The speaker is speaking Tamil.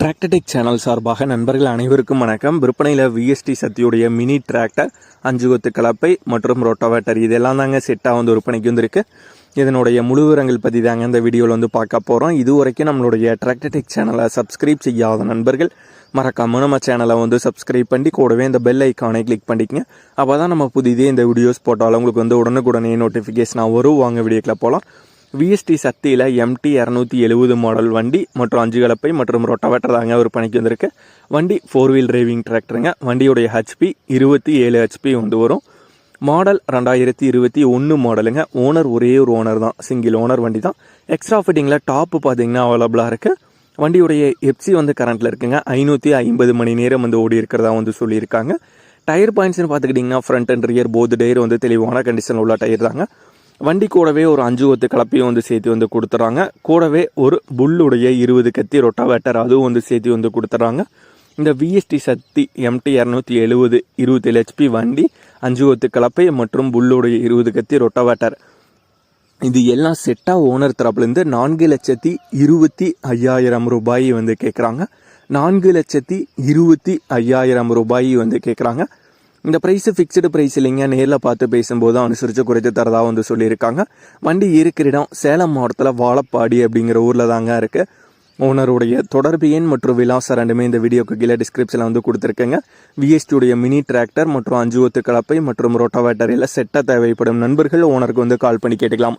டிராக்டர்டெக் சேனல் சார்பாக நண்பர்கள் அனைவருக்கும் வணக்கம். விற்பனையில் விஎஸ்டி சக்தியுடைய மினி டிராக்டர் அஞ்சு கொத்து கலப்பை மற்றும் ரொட்டோவேட்டர் இதெல்லாம் தாங்க செட்டாக வந்து விற்பனைக்கு வந்திருக்கு. இதனுடைய முழு விவரங்கள் பற்றி தாங்க இந்த வீடியோவில் வந்து பார்க்க போகிறோம் இது வரைக்கும் நம்மளுடைய டிராக்டர்டெக் சேனலை சப்ஸ்கிரைப் செய்யாத நண்பர்கள் மறக்காமல் நம்ம சேனலை வந்து சப்ஸ்கிரைப் பண்ணி கூடவே இந்த பெல் ஐக்கானை கிளிக் பண்ணிக்கங்க. அப்போ தான் நம்ம புதிதே இந்த வீடியோஸ் போட்டாலும் உங்களுக்கு வந்து உடனுக்குடனே நோட்டிஃபிகேஷனாக வரும். வாங்க வீடியோக்கில் போகலாம் விஎஸ்டி சக்தியில் எம்டி இரநூத்தி எழுபது மாடல் வண்டி மற்றும் அஞ்சு கலப்பை மற்றும் ரொட்டவேட்டர் தாங்க விற்பனைக்கு வந்திருக்கு. வண்டி ஃபோர் வீல் டிரைவிங் டிராக்டருங்க வண்டியுடைய ஹெச்பி இருபத்தி ஏழு ஹெச்பி வந்து வரும். மாடல் ரெண்டாயிரத்தி இருபத்தி ஒன்று மாடலுங்க ஓனர் ஒரே ஒரு ஓனர் தான். சிங்கிள் ஓனர் வண்டி தான். எக்ஸ்ட்ரா ஃபிட்டிங்கில் டாப்பு பார்த்தீங்கன்னா அவைலபிளாக இருக்குது வண்டியுடைய எப்சி வந்து கரண்ட்டில் இருக்குங்க. ஐநூற்றி ஐம்பது மணி நேரம் வந்து ஓடி இருக்கிறதா வந்து சொல்லியிருக்காங்க. டயர் பாயிண்ட்ஸ்னு பார்த்துக்கிட்டிங்கன்னா front and rear both tyre வந்து தெளிவான கண்டிஷனில் உள்ள டயர் தாங்க. வண்டி கூடவே ஒரு அஞ்சு ஒத்து கலப்பையும் வந்து சேர்த்து வந்து கொடுத்துட்றாங்க கூடவே ஒரு புல்லுடைய இருபது கத்தி ரொட்டாவேட்டர் அதுவும் வந்து சேர்த்து வந்து கொடுத்துட்றாங்க இந்த விஎஸ்டி சக்தி எம்டி இரநூத்தி எழுபது இருபத்தேழு ஹெச்பி வண்டி அஞ்சு ஒத்து கலப்பை மற்றும் புல்லுடைய இருபது கத்தி ரொட்டாவேட்டர் இது எல்லாம் செட்டாக ஓனர் தரப்புலேருந்து நான்கு லட்சத்தி இருபத்தி ஐயாயிரம் ரூபாய் வந்து கேட்குறாங்க நான்கு லட்சத்தி இருபத்தி ஐயாயிரம் ரூபாய் வந்து கேட்குறாங்க இந்த ப்ரைஸு ஃபிக்ஸ்டு ப்ரைஸ் இல்லைங்க. நேரில் பார்த்து பேசும்போது அனுசரித்து குறைத்து தரதா வந்து சொல்லியிருக்காங்க. வண்டி இருக்கிற இடம் சேலம் மாவட்டத்தில் வாழப்பாடி அப்படிங்கிற ஊரில் தாங்க இருக்குது ஓனருடைய தொடர்பு எண் மற்றும் விலாசம் ரெண்டுமே இந்த வீடியோக்கு கீழே டிஸ்கிரிப்ஷனில் வந்து கொடுத்துருக்கேங்க. விஎஸ்டியுடைய மினி டிராக்டர் மற்றும் அஞ்சு ஒத்து கலப்பை மற்றும் ரோட்டோவேட்டர் எல்லாம் செட்டாக தேவைப்படும் நண்பர்கள் ஓனருக்கு வந்து கால் பண்ணி கேட்டுக்கலாம்.